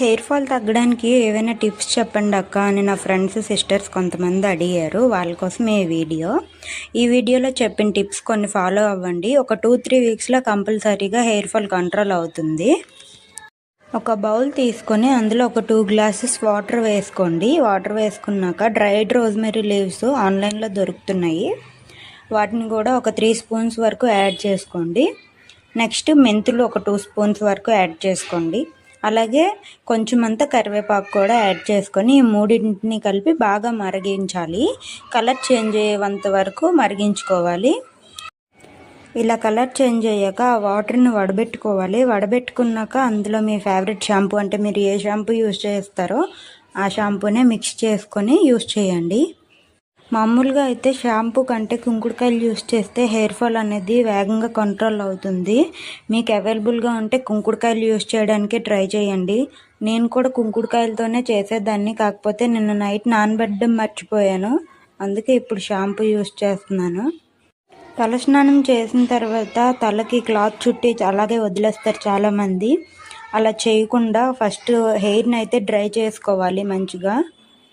Hair fall తగ్గడానికి ఏవైనా tips చెప్పండి అక్క అని నా ఫ్రెండ్స్ సిస్టర్స్ కొంతమంది అడిగారు. వాళ్ళ కోసం ఈ వీడియో? ఈ వీడియోలో చెప్పిన టిప్స్ కొన్ని ఫాలో అవ్వండి. ఒక టూ త్రీ వీక్స్లో కంపల్సరీగా హెయిర్ ఫాల్ కంట్రోల్ అవుతుంది. ఒక బౌల్ తీసుకొని అందులో ఒక టూ గ్లాసెస్ వాటర్ వేసుకోండి. వాటర్ వేసుకున్నాక డ్రైడ్ రోజ్మెరీ లీవ్స్ ఆన్లైన్లో దొరుకుతున్నాయి. వాటిని కూడా ఒక త్రీ స్పూన్స్ వరకు యాడ్ చేసుకోండి. నెక్స్ట్ మెంతులు ఒక టూ స్పూన్స్ వరకు యాడ్ చేసుకోండి. అలాగే కొంచెం అంత కరివేపాకు కూడా యాడ్ చేసుకొని ఈ మూడింటిని కలిపి బాగా మరిగించాలి. కలర్ చేంజ్ అయ్యేంత వరకు మరిగించుకోవాలి. ఇలా కలర్ చేంజ్ అయ్యాక ఆ వాటర్ని వడబెట్టుకోవాలి. వడబెట్టుకున్నాక అందులో మీ ఫేవరెట్ షాంపూ అంటే మీరు ఏ షాంపూ యూస్ చేస్తారో ఆ షాంపూనే మిక్స్ చేసుకొని యూస్ చేయండి. మామూలుగా అయితే షాంపూ కంటే కుంకుడుకాయలు యూస్ చేస్తే హెయిర్ ఫాల్ అనేది వేగంగా కంట్రోల్ అవుతుంది. మీకు అవైలబుల్గా ఉంటే కుంకుడుకాయలు యూస్ చేయడానికి ట్రై చేయండి. నేను కూడా కుంకుడుకాయలతోనే చేసేదాన్ని. కాకపోతే నిన్న నైట్ నానబెట్టడం మర్చిపోయాను. అందుకే ఇప్పుడు షాంపూ యూస్ చేస్తున్నాను. తలస్నానం చేసిన తర్వాత తలకి క్లాత్ చుట్టి అలాగే వదిలేస్తారు చాలామంది. అలా చేయకుండా ఫస్ట్ హెయిర్ని అయితే డ్రై చేసుకోవాలి మంచిగా.